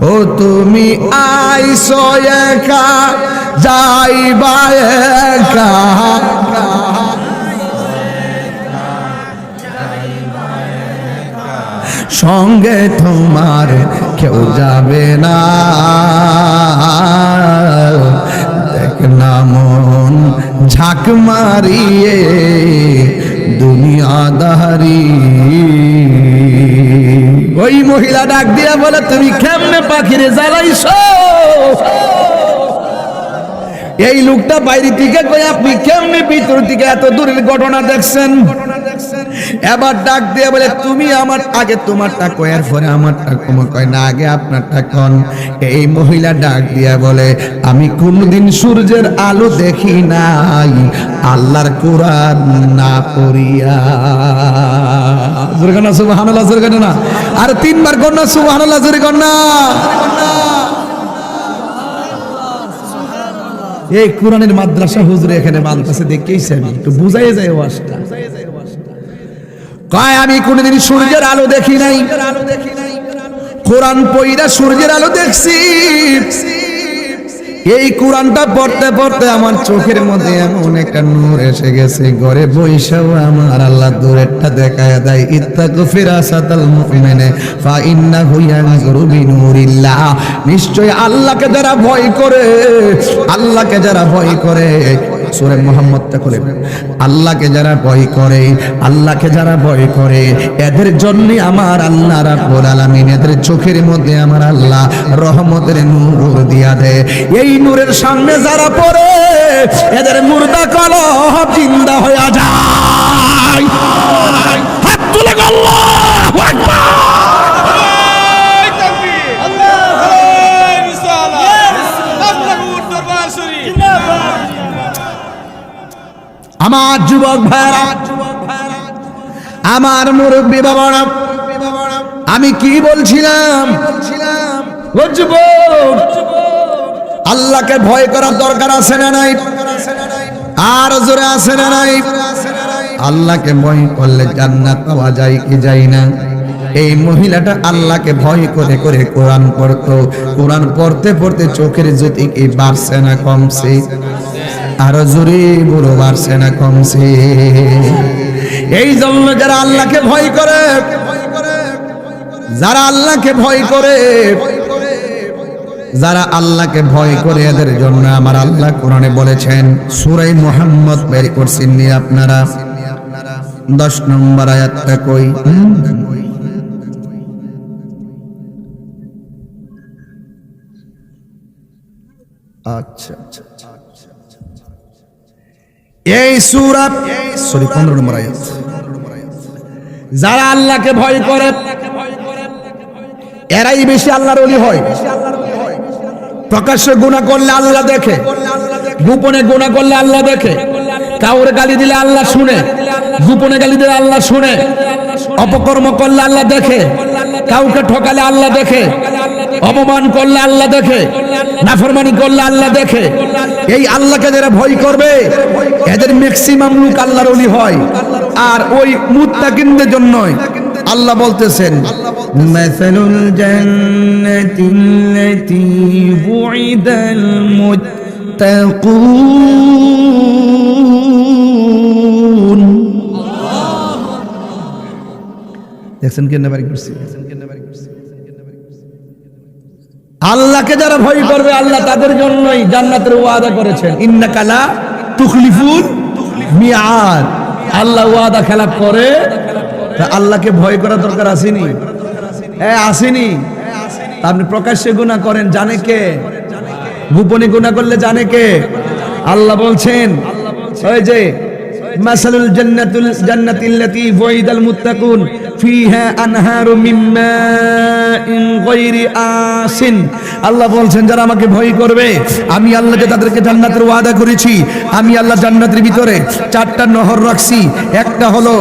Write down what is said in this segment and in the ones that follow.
ও তুমি আইসো একা, যাইবা একা। সঙ্গে তোমার কেউ যাবে না। দেখ না মন ঝাঁক মারিয়ে দুনিয়া দুনিয়াদারি। ওই মহিলা ডাক দিয়া বলে তুমি কেমনে পাখিরে জ্বালাইছো? এই লোকটা বাইরে থেকে কই আপনি কেমনে ভিতর থেকে এত দূরের ঘটনা দেখছেন? এবার ডাক দিয়ে বলে, তুমি আমার, আগে তোমারটা কয়ার পরে আমারটা কমে কয়। না, আগে আপনারটা কন। এই মহিলা ডাক দিয়া বলে, আমি কোনদিন সূর্যের আলো দেখি নাই, আল্লাহর কোরআন না পড়িয়া। সুবহানাল্লাহ জোরগানা না। আর তিনবার কন্যা সুবহানাল্লাহ জোরগানা এই কোরআনের মাদ্রাসা হুজুরে এখানে মানতেছে দেখেইছি আমি একটু বুঝাই যায় ওয়াসটা কয়, আমি কোনদিন সূর্যের আলো দেখি নাই। কোরআন পইরা সূর্যের আলো দেখছি। এই কোরআনটা পড়তে পড়তে আমার চোখের মধ্যে এমন একটা নূর এসে গেছে, ঘরে বৈশাও আমার আল্লাহ দূরেরটা দেখায় দেয়, ইত্তাকু ফিরাসাতাল মুমিনে ফা ইন্নাহু ইয়ানজুরু বিনুরিল্লাহ। নিশ্চয় আল্লাহকে যারা ভয় করে, আল্লাহকে যারা ভয় করে সূরা মুহাম্মদটা খুলে। আল্লাহকে যারা ভয় করে, আল্লাহকে যারা ভয় করে, এদের জন্য আমার আল্লাহ রাব্বুল আলামিন, এদের চোখের মধ্যে আমার আল্লাহ রহমতের নূর দিয়া দেয়। এই নূরের সামনে যারা পড়ে, এদের মুর্দা কলহ জিন্দা হয়ে যায়। আমার যুবক ভাইরা আমার মুরব্বী বাবারা, আমি কি বলছিলাম? আল্লাহকে ভয় করার দরকার আছে না নাই? আর জোরে আছে না নাই? আল্লাহকে ভয় করলে জান্নাত পাওয়া যায় কি যায় না? এই মহিলাটা আল্লাহকে ভয় করে করে কোরআন পড়তো। কোরআন পড়তে পড়তে চোখের জ্যোতি কি বাড়ছে না কমছে? আরও জোরে বড় বাড়ছে না কমছে। এই জন্য যারা আল্লাহকে ভয় করে, যারা আল্লাহকে ভয় করে, যারা আল্লাহকে ভয় করে, এদের জন্য আমার আল্লাহ কোরআনে বলেছেন সুরাই মোহাম্মদ বের করছেন নি আপনারা। দশ নম্বর আয়াতটা কই? আচ্ছা আচ্ছা আচ্ছা এই সুরা যারা আল্লাহকে ভয় করে, এরাই বেশি আল্লাহর অলি হয়। প্রকাশ্যে গুণা করলে আল্লাহ দেখে, গোপনে গুণা করলে আল্লাহ দেখে, কাউর গালি দিলে আল্লাহ শুনে, গোপনে গালি দিলে আল্লাহ শুনে, অপকর্ম করলে আল্লাহ দেখে কাউকে ঠকালে আল্লাহ দেখে, অপমান করলে আল্লাহ দেখে, নাফরমানি করলে আল্লাহ দেখে। এই আল্লাহকে যারা ভয় করবে, এদের ম্যাক্সিমাম লোক আল্লাহর অলি হয়। আর ওই মুত্তাকিনদের জন্যই আল্লাহ বলতেছেন, মাসালুল জান্নাতিল্লাতী বুইদাল মুত্তাকুন। দেখছেন কেন বাড়ি করছি? আল্লাহকে যারা ভয় করবে, আল্লাহ তাদের জন্যই জান্নাতের ওয়াদা করেছেন। ইন্নাকালা তুখলিফুল মিয়াদ। আল্লাহ ওয়াদা খেলাপ করে আল্লাহকে ভয় করা দরকার আসেনি? হ্যাঁ আসেনি। আপনি প্রকাশ্যে গুণা করেন, জানে কে? গোপনে গুণা করলে জানে কে? আল্লাহ বলছেন, ওই যে, মাসালুল জান্নাতুল জান্নাতিল্লাতী ওয়াইদাল মুত্তাকুন। আল্লাহ বলছেন, যারা আমাকে ভয় করবে, আমি আল্লাহকে তাদেরকে জান্নাতের ওয়াদা করেছি। আমি আল্লাহ জান্নাতের ভিতরে চারটা নহর রাখছি। একটা হলো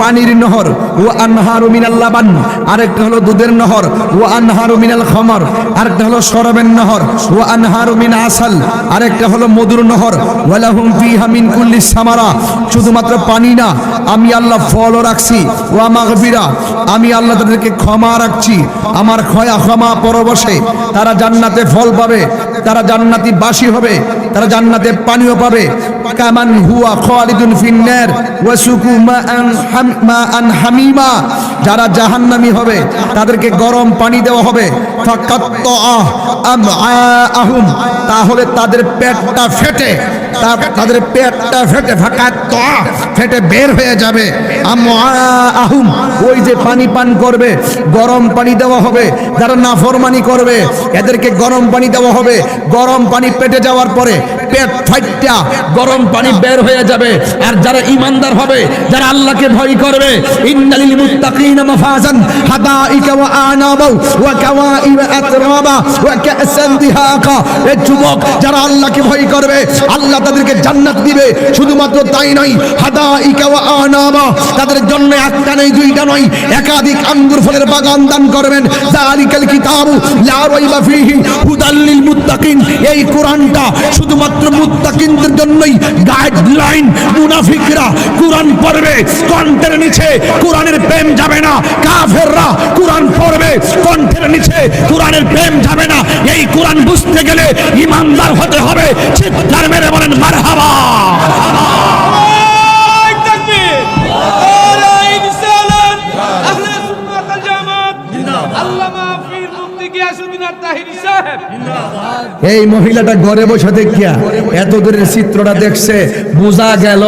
পানির নহর ও আনহারু মিনাল লাবান। আরেকটা হলো দুধের নহর ও আনহারু মিনাল খমর। আরেকটা হলো শরাবের নহর ও আনহারু মিন আসাল। আরেকটা হলো মধুর নহর ওয়ালাহুম ফিহা মিন কুল্লি সামারা। শুধুমাত্র পানি না, আমি আল্লাহ ফলও রাখছি। ও আমাগ মাগফিরা আমি আল্লাহ তাদেরকে ক্ষমা রাখছি। আমার ক্ষয়া ক্ষমা পরবশে তারা জান্নাতে ফল পাবে। তারা জান্নাতি বাসী হবে, তারা জান্নাতে পানীয় পাবে। কামান হুয়া খালিদুন ফিন্নার, ওয়াসুকু মাআন হাম- মাআন হামিমা। যারা জাহান্নামী হবে, তাদেরকে গরম পানি দেওয়া হবে। ফাকাত্তাআহ আমআআহুম। তাহলে তাদের পেটটা ফেটে তাদের পেটটা ফেটে ফাকাত্তাআহ ফেটে বের হয়ে যাবে। আমআআহুম। ওই যে পানি পান করবে, গরম পানি দেওয়া হবে। যারা নাফরমানি করবে, এদেরকে গরম পানি দেওয়া হবে। গরম পানি পেটে যাওয়ার পরে পেট ফাইটটা গরম পানি বের হয়ে যাবে। আর যারা ইমানদার হবে, যারা আল্লাহকে ভয় করবে, ইন্নালিল মুত্তাকিনা মাফাজান হাদাইকা ওয়া আনাবা ওয়া কাওয়াইবা আতরাবা ওয়া কাসান দিহাকা। এ যুবক, যারা আল্লাহকে ভয় করবে, আল্লাহ তাদেরকে জান্নাত দিবে। শুধুমাত্র তাই নয় হাদাইকা ওয়া আনাবা, তাদের জন্য একটা নেই দুইটা নয়, একাধিক আঙ্গুর ফলের বাগান দান করবেন। যালিকাল কিতাবু, লা রাইবা ফীহি, হুদাল লিল মুত্তাকিন। এই কোরআনটা শুধুমাত্র মুত্তাকিনদের জন্যই গাইডলাইন মুনাফিকরা কোরআন পড়বে, কণ্ঠের নিচে কোরআনের প্রেম যাবে না, কাফেররা কোরআন পড়বে, কণ্ঠের নিচে কোরআনের প্রেম যাবে না। এই কোরআন বুঝতে গেলে ইমানদার হতে হবে, চিৎকার মেরে বলেন, মারহাবা। এই মহিলাটা ঘরে বসে দেখিয়া এত দূরের চিত্রটা দেখছে, বোঝা গেল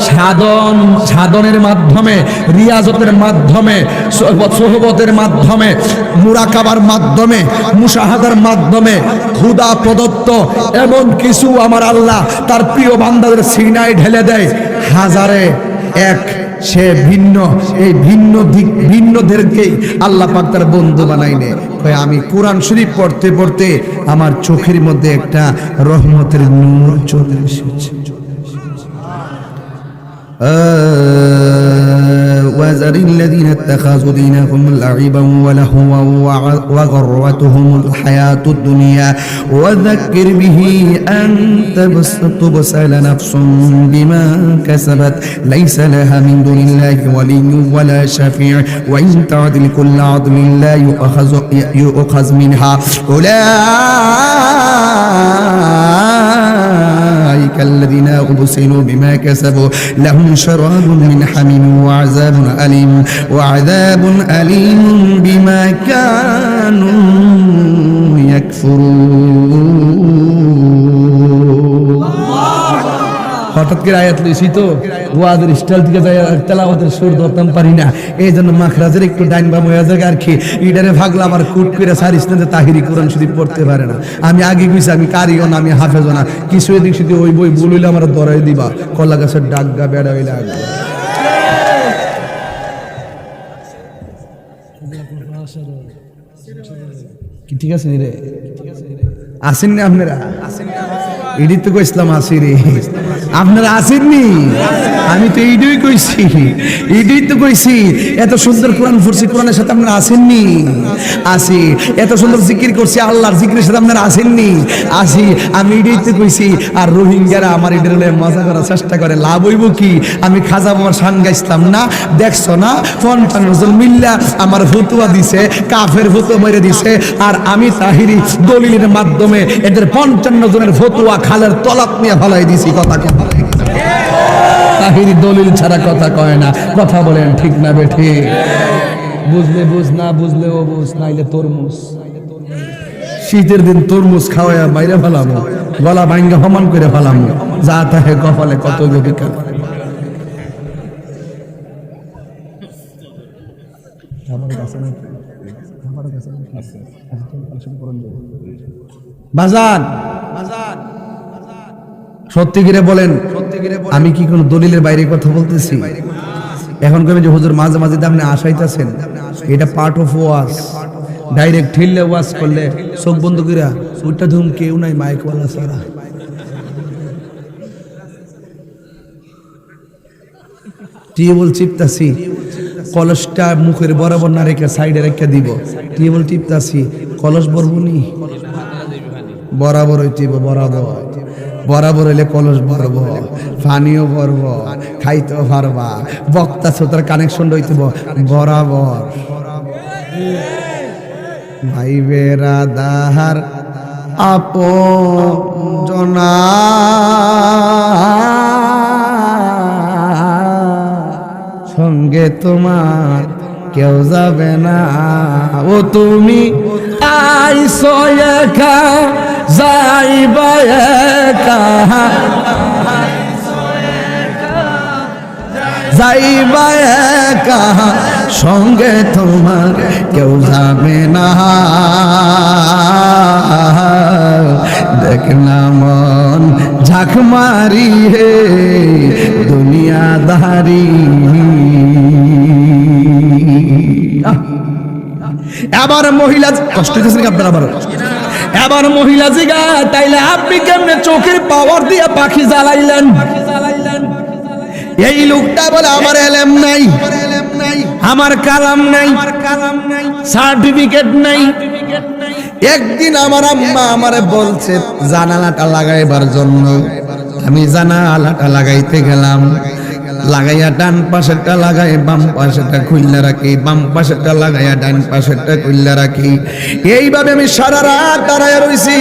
সাধন, সাধনের মাধ্যমে, রিয়াজতের মাধ্যমে, সোহবত- সোহবতের মাধ্যমে, মুরাকাবার মাধ্যমে, মুশাহাদার মাধ্যমে খুদা প্রদত্ত এমন কিছু আমার আল্লাহ তার প্রিয় বান্দাদের সিনায় ঢেলে দেয়। হাজারে এক সে ভিন্ন, এই ভিন্ন দিক ভিন্নদেরকেই আল্লাহ পাক তার বন্ধু বানাইনে। আমি কোরআন শরীফ পড়তে পড়তে আমার চোখের মধ্যে একটা রহমতের নূর চলে এসেছে। وذر الذين اتخذوا دينهم لعبا ولهوا وغرتهم الحياة الدنيا. وذكر به أن تبسل نفس بما كسبت. ليس لها من دون الله ولي ولا شفيع. وإن تعدل كل عدل لا يؤخذ, يؤخذ منها. أولئك الذين أبسلوا بما كسبوا. لهم شراب من حميم وعذاب أليم. وعذاب أليم بما كانوا يكفرون. আয়াত তো স্টাইল থেকে তেলাওয়াতের সুর ধরতাম পারি না। এই জন্য মাখরাজের একটু ডাইন ইডারে আমার কুট করে তাহিরি কোরআন পড়তে পারে না। আমি আগে কইছি, আমি কারিও না, আমি হাফেজও না। কিছু এদিক সেদিক ওই বই বলিলে আমার দরাই দিবা। কলা গাছের ডাকগা বেড়া ঠিক আছে রে? আসেন না আপনারা? এডি তো কইসলাম আসি রে। আপনারা আসেননি? আমি তো এইটাই কইছি। এইটাই তো কইছি, এত সুন্দর কোরআন ফুরছি কোরআনের সাথে আপনারা আসেননি? আসি, এত সুন্দর জিকির করছি, আল্লাহর জিকিরের সাথে আপনারা আসেননি? আসি, আমি এটাই তো কইছি, আর রোহিঙ্গারা আমার হলে মজা করার চেষ্টা করে, লাভ হইব কি? আমি খাজা বাবার শান গাইছিলাম না? দেখছ না? পঞ্চান্ন জন মিল্লা আমার ফতুয়া দিছে, কাফের ফতুয়া মেরে দিছে, আর আমি তাহিরি দলিলের মাধ্যমে এদের পঞ্চান্ন জনের ফতুয়া খালের তলাপ নিয়ে ভালাই দিছি কথা কথা দলিল ছাড়া কথা কয় না। কথা বলেন, ঠিক না বেঠি? বুঝলে বুঝ, না বুঝলে ও বুঝ, নাইলে তরমুজ। শীতের দিন তরমুজ খাওয়াইয়া বাইরে ফেলামো, গলা ভাঙ্গা হমান করে ফেলামো, যা তাহে কপালে কত গবিকা বাজান, সত্যি করে বলেন আমি কি কোন দলিলের বাইরে কথা বলতেছি? এখন কবে যে হুজুর মাঝে মাঝে আপনি আশাইতেছেন। এটা পার্ট অফ ওয়াজ ডাইরেক্ট ঠিললে ওয়াজ করলে চোখ বন্ধ করে ওইটা ধুম কেউ নাই মাইকওয়ালা সারা টিউবল চিপতাছি। কলসটা মুখের বরাবর না রেখে সাইডে রেখে দিব। টিউবল টিপতাছি কলস বরবনি বরাবর হইতে বরাবর বরাবর হলে কলস ভরব পানিও ভরব খাইতেও পারবা। বক্তা শ্রোতার কানেকশন রইতে বরাবর। ভাই বেরাদার আপন সঙ্গে তোমার কেউ যাবে না। ও তুমি আইসো একা যাইবা একা। একা। সঙ্গে তোমার কেউ যাবে না। দেখ না মন ঝাঁক মারি হে দুনিয়াদারি আবার মহিলা কষ্ট দিয়েছেন আপনারা আবার এবার মহিলা জিগা, তাইলে আপনি কেমনে চোখের পাওয়ার দিয়ে পাখি জ্বালাইলেন? এই লোকটা বলে, আমার এলেম নাই, আমার কালাম নাই, সার্টিফিকেট নাই। একদিন আমার আম্মা আমারে বলছে, জানালাটা লাগাইবার জন্য। আমি জানালাটা লাগাইতে গেলাম। লাগাইয়া ডান পাশেরটা লাগাই, বাম পাশেরটা খুললে রাখি, বাম পাশেরটা লাগাইয়া ডান পাশেরটা খুললে রাখি। এইভাবে আমি সারা রাত দাঁড়ায় রইছি।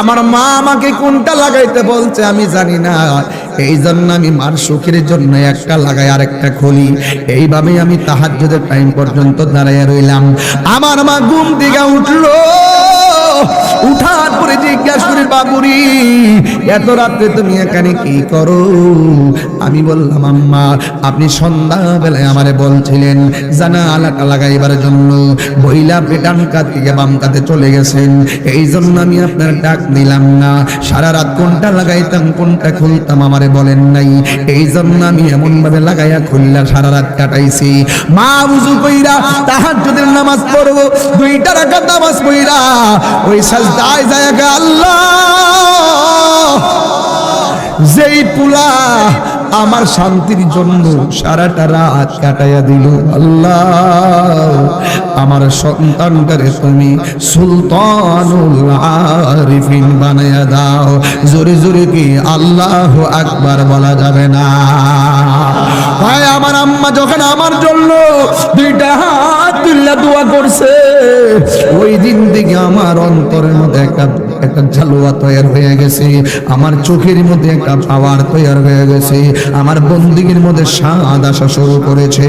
আমার মা আমাকে কোনটা লাগাইতে বলছে আমি জানি না। এই জন্য আমি মার সুখের জন্য একটা লাগাই আর একটা খুলি। এইভাবে আমি তাহাজ্জুদের টাইম পর্যন্ত দাঁড়াইয়া রইলাম। আমার মা ঘুম দিকে উঠল। পরে জিজ্ঞাসা করি, বাবুরি, এত রাত্রে তুমি এখানে কি করো? আমি বললাম, আম্মা, আপনি সন্ধ্যাবেলায় আমারে বলছিলেন জানা আলাটা লাগাইবার জন্য। বইলা ডান কাত থেকে বাম কাতে চলে গেছেন। এই জন্য আমি আপনার ডাক দিলাম না। সারা রাত কোনটা লাগাইতাম, কোনটা খুলতাম আমারে বলেন নাই। এই জন্য আমি এমন ভাবে লাগাইয়া খুললা, সারা রাত কাটাইছি। মা উজু কইরা তাহার যদি নামাজ পড়ব, দুইটা রাকাত নামাজ পড়া ওই সাজদায় যায় যেই পুলা আমার শান্তির জন্য সারাটা রাত কাটাইয়া দিল, আল্লাহ। আমার সন্তানটারে তুমি আরিফিন বানাইয়া দাও। জোরে জোরে কি আল্লাহ আকবার বলা যাবে না? ভাই, আমার আম্মা যখন আমার জন্য দুইটা হাত তুল্লা দোয়া করছে। ওই দিন থেকে আমার অন্তরের মধ্যে একটা একটা ঝালুয়া তৈরি হয়ে গেছে। আমার চোখের মধ্যে একটা পাওয়ার তৈরি হয়ে গেছে। আমার বন্দিগির মধ্যে স্বাদ আসা শুরু করেছে।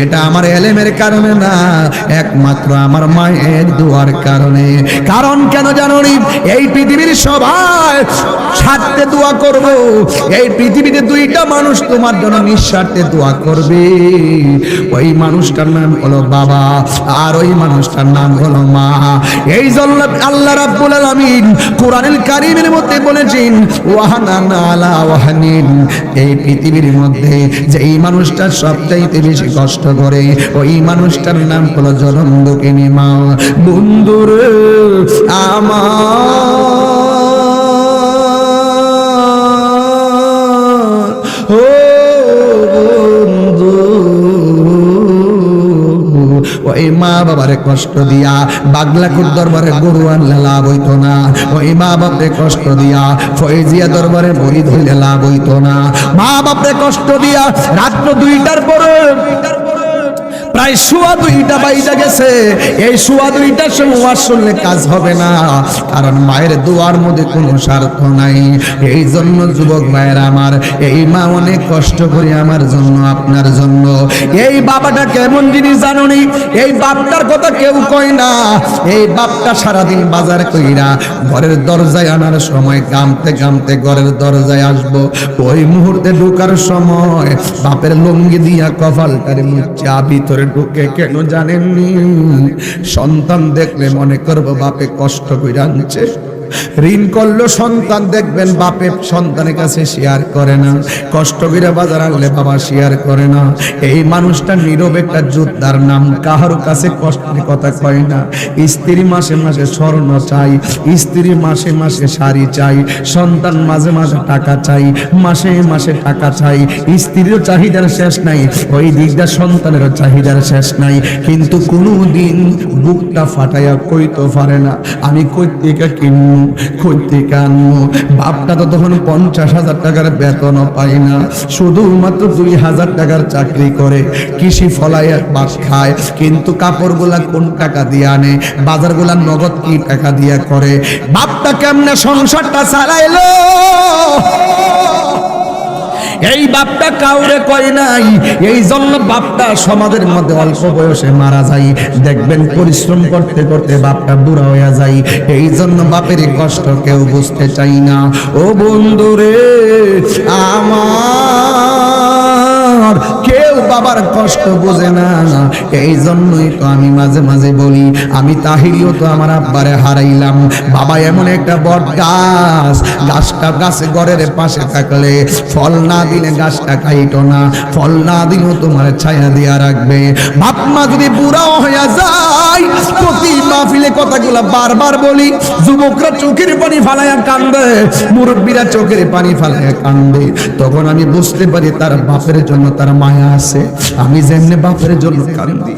এটা আমার এলেমের কারণে না, একমাত্র আমার মায়ের দোয়ার কারণে। কারণ কেন জানো? এই পৃথিবীর সবাই স্বার্থে দোয়া করব। এই পৃথিবীতে দুইটা মানুষ তোমার জন্য নিঃস্বার্থে দোয়া করবে। ওই মানুষটার নাম হলো বাবা। আর ওই মানুষটার নাম হলো মা। এই জন্য আল্লাহ রাব্বুল আলামিন কোরআনুল কারীমের মধ্যে বলেছেন, ওয়াহানা আলা ওয়াহানিন। এই পৃথিবীর মধ্যে যে এই মানুষটা সবচাইতে বেশি কষ্ট করে, ওই মানুষটার নাম হলো জনম মা বন্ধুরে, আমার বাবারে কষ্ট দিয়া বাগলাকুর দরবারে গরু আনলে লাভ হইত না। ওই মা বাপরে কষ্ট দিয়া, ফয়েজিয়া দরবারে বলি ধরলে লাভ হইত না। মা বাপরে কষ্ট দিয়া, রাত্র দুইটার পরে প্রায় সোয়া দুইটা বাইজা গেছে। এই সোয়া দুইটার সময় ওয়াজ শুনলে কাজ হবে না। কারণ মায়ের দোয়ার মধ্যে কোনো স্বার্থ নাই। এই জন্য যুবক ভাইয়ের আমার, এই মা অনেক কষ্ট করে আমার জন্য, আপনার জন্য। এই বাবাটা কেমন জিনিস জানুনি? এই বাপটার কথা কেউ কয় না। এই বাপটা সারাদিন বাজার কইরা ঘরের দরজায় আনার সময় গামতে গামতে ঘরের দরজায় আসব। ওই মুহূর্তে ঢোকার সময় বাপের লঙ্গি দিয়া কপালটারে মুচা ভিতরে ঢুকে কেন জানেননি? সন্তান দেখলে মনে করব বাপে কষ্ট করে আনছে ঋণ করল, সন্তান দেখবেন বাপে সন্তানের কাছে শেয়ার করে না। কষ্ট করে বাজার আনলে বাবা শেয়ার করে না। এই মানুষটা নীরব একটা যোদ্ধার নাম, কাহার কাছে কষ্টের কথা কয় না। স্ত্রী মাসে মাসে স্বর্ণ চাই, স্ত্রী মাসে মাসে শাড়ি চাই, সন্তান মাঝে মাঝে টাকা চাই, মাসে মাসে টাকা চাই। স্ত্রীরও চাহিদার শেষ নাই, ওই দিকটা সন্তানেরও চাহিদার শেষ নাই। কিন্তু কোনো দিন বুকটা ফাটাইয়া কইতে পারে না, আমি কই থেকে কিনবো? কই থেকে বাপটা তো তখন পঞ্চাশ হাজার টাকার বেতন পায় না। শুধুমাত্র দুই হাজার টাকার চাকরি করে, কৃষি ফলায় বাস খায়, কিন্তু কাপড়গুলা কোন টাকা দিয়ে আনে? বাজারগুলা নগদ কি টাকা দিয়ে করে? বাপটা কেমনে সংসারটা চালাইলো? এই বাপটা কাউরে কয় নাই? এই জন্য বাপটা সমাজের মধ্যে অল্প বয়সে মারা যায়। দেখবেন পরিশ্রম করতে করতে বাপটা বুড়া হয়ে যায়। এই জন্য বাপের কষ্ট কেউ বুঝতে চাই না। ও বন্ধুরে, আমার কেউ বাবার কষ্ট বোঝে না। এই জন্যই তো আমি মাঝে মাঝে বলি, আমি তাহিরিও তো আমার আব্বারে হারাইলাম। বাবা এমন একটা বট গাছ, গাছটা গাছে ঘরের পাশে থাকলে ফল না দিলে গাছটা খাইতো না। ফল না দিলেও তোমার ছায়া দিয়া রাখবে। বাপ যদি বুড়াও হইয়া যায় মাহফিলে কথাগুলা বারবার বলি। যুবকরা চোখের পানি ফালাইয়া কান্দে, মুরব্বীরা চোখের পানি ফালাইয়া কান্দে। তখন আমি বুঝতে পারি তার বাপের জন্য তার মায়া আছে। আমি যেমনি বাপের জন্য কান্দি।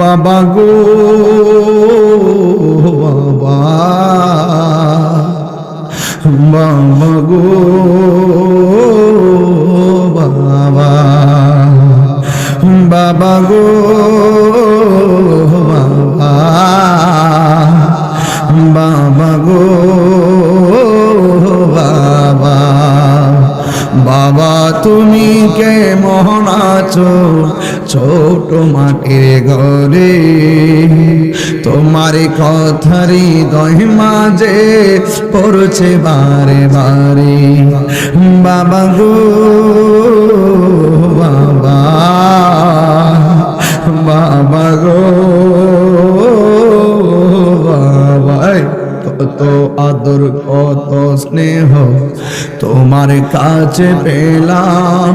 বাবা গো, বাবা। বাবা গো, বাবা। বাবা গো। বাবা বাবা গো, বাবা। বাবা, তুমি কে মোহন আছো? ছোট মাটির ঘরে। তোমার কথারি দহ মাঝে পড়ছে বারে বারে। বাবা গো, বাবা। বাবা গো। বাবা এই কত আদর কত স্নেহ তোমার কাছে পেলাম।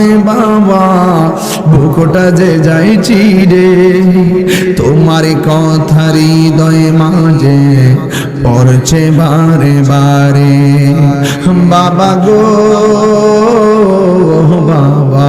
বাবা, বুকটা যে যাইছি রে। তোমার কথা হৃদয় মাঝে পড়ছে বারে বারে। বাবা গো, বাবা।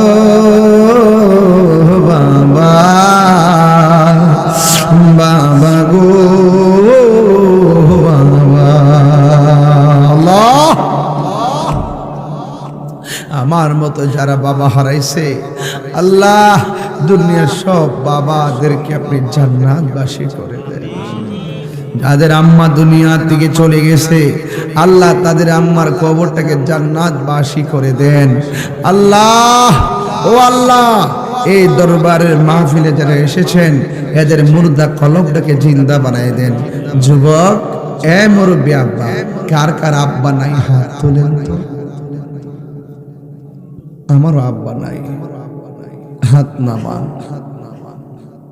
বাবা হারাইছে। আল্লাহ দুনিয়ার সব বাবাদেরকে আপনি জান্নাতবাসী করে দেন। যাদের আম্মা দুনিয়ার দিকে চলে গেছে, আল্লাহ তাদের আম্মার কবরটাকে জান্নাতবাসী করে দেন। আল্লাহ, ও আল্লাহ, এই দরবারের মাহফিলে যারা এসেছেন, এদের মুর্দা কলবটাকে জিন্দা বানায় দেন। যুবক, এ মুরব্বী আব্বা, কার কার আব্বা নাই হাত তোলেন তো? আমারও আব্বা নাই, হাত নামান।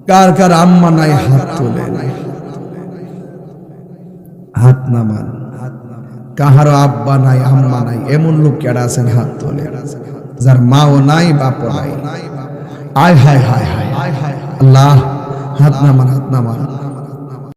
কার কার আম্মা নাই, হাত তোলেন হাত নামান। কাহারও আব্বা নাই, আম্মা নাই, এমন লোক কেডা আছেন, হাত তোলে। যার মাও নাই, বাপও নাই। আয় হায় হায় হায়। আল্লাহ, হাত নামান হাত নামান।